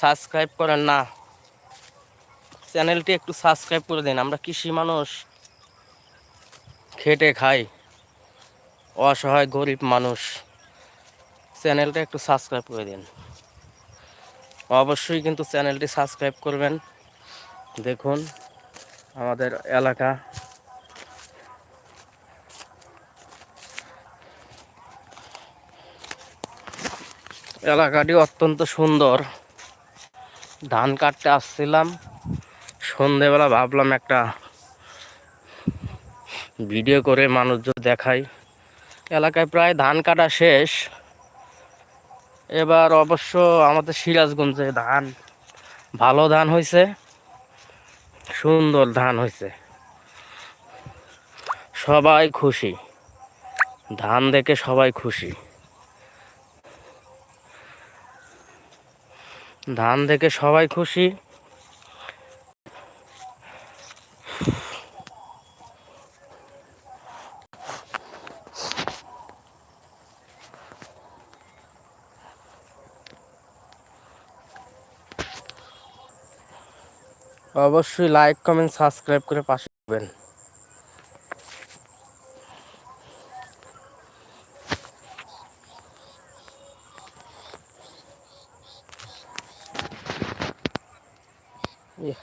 Subscribe করেন না। চ্যানেলটি একটু সাবস্ক্রাইব করে দিন, আমরা কৃষি মানুষ। খেটে খাই, অসহায় গরিব মানুষ। চ্যানেলটা একটু সাবস্ক্রাইব করে দিন। অবশ্যই কিন্তু চ্যানেলটি সাবস্ক্রাইব করবেন। দেখুন, আমাদের এলাকা এলাকাটি অত্যন্ত সুন্দর। ধান কাটতে আসছিলাম। সন্ধেবেলা ভাবলাম একটা ভিডিও করে মানুষজন দেখাই। এলাকায় প্রায় ধান কাটা শেষ। এবার অবশ্য আমাদের সিরাজগঞ্জে ধান, ভালো ধান হয়েছে। সুন্দর ধান হয়েছে। সবাই খুশি। ধান দেখে সবাই খুশি। ধান দেখে সবাই খুশি। অবশ্যই লাইক কমেন্ট সাবস্ক্রাইব করে পাশে থাকবেন। 厉